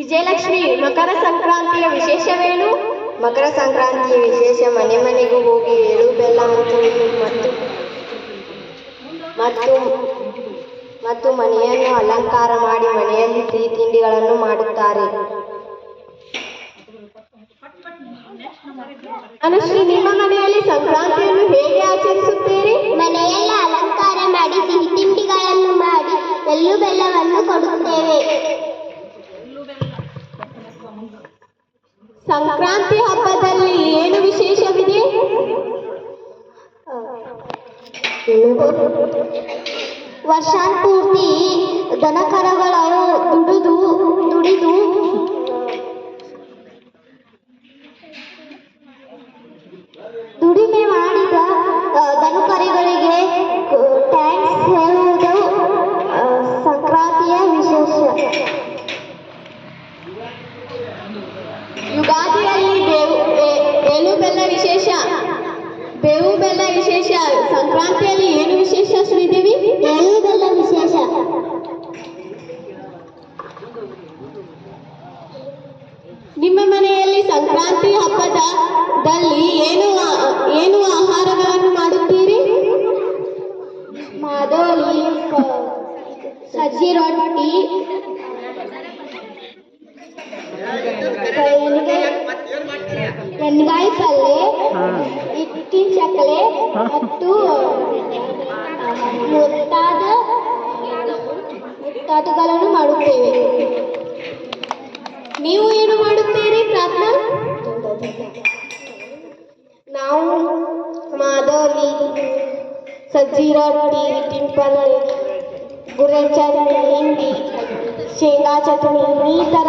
ವಿಜಯಲಕ್ಷ್ಮಿ, ಮಕರ ಸಂಕ್ರಾಂತಿಯ ವಿಶೇಷವೇನು? ಮಕರ ಸಂಕ್ರಾಂತಿಯ ವಿಶೇಷ, ಮನೆ ಮನೆಗೂ ಹೋಗಿ ಎಳು, ಬೆಲ್ಲ, ಮತ್ತು ಮತ್ತು ಮತ್ತು ಮನೆಯನ್ನು ಅಲಂಕಾರ ಮಾಡಿ ಮನೆಯಲ್ಲಿ ಸಿಹಿ ತಿಂಡಿಗಳನ್ನು ಮಾಡುತ್ತಾರೆ. ಅನುಶ್ರೀ, ನಿಮ್ಮ ಮನೆಯಲ್ಲಿ ಸಂಕ್ರಾಂತಿಯನ್ನು ಹೇಗೆ ಆಚರಿಸುತ್ತೀರಿ? ಸಂಕ್ರಾಂತಿ ಹಬ್ಬದಲ್ಲಿ ಏನು ವಿಶೇಷವಿದೆ? ವರ್ಷಾನ್ಪೂರ್ತಿ ದನಕರಗಳು ದುಡಿದು ದುಡಿದು ಯುಗಾದಿಯಲ್ಲಿ ಬೇವು ಬೇವು ಬೆಲ್ಲ ವಿಶೇಷ. ಬೇವು ಬೆಲ್ಲ ವಿಶೇಷ. ಸಂಕ್ರಾಂತಿಯಲ್ಲಿ ಏನು ವಿಶೇಷ, ಶ್ರೀದೇವಿ? ಬೇವು ಬೆಲ್ಲ ವಿಶೇಷ. ನಿಮ್ಮ ಮನೆಯಲ್ಲಿ ಸಂಕ್ರಾಂತಿ ಹಬ್ಬದಲ್ಲಿ ಏನು ಏನು ಆಹಾರಗಳನ್ನು ಮಾಡುತ್ತೀರಿ? ಮಾದೋಲಿ ಸಜ್ಜಿ ರೊಟ್ಟಿ ಎಣ್ಗಾಯಿ ಪಲ್ಯ ಹಿಟ್ಟಿನ ಚಕ್ಕಲೆ ಮತ್ತು ಮುತ್ತಾದ ಮುತ್ತಾದಗಳನ್ನು ಮಾಡುತ್ತೇವೆ ನೀವು ಏನು ಮಾಡುತ್ತೀರಿ ಪ್ರಾರ್ಥನಾ ನಾವು ಮಾದೋಲಿ ಸಜ್ಜಿ ರೊಟ್ಟಿ ಹಿಟ್ಟಿನ ಪಲ್ಯ ಗುರೆ ಚಟ್ನಿ ಹಿಂಡಿ ಶೇಂಗಾ ಚಟ್ನಿ ಈ ಥರ ಪದಾರ್ಥಗಳನ್ನು ಮಾಡುತ್ತೇವೆ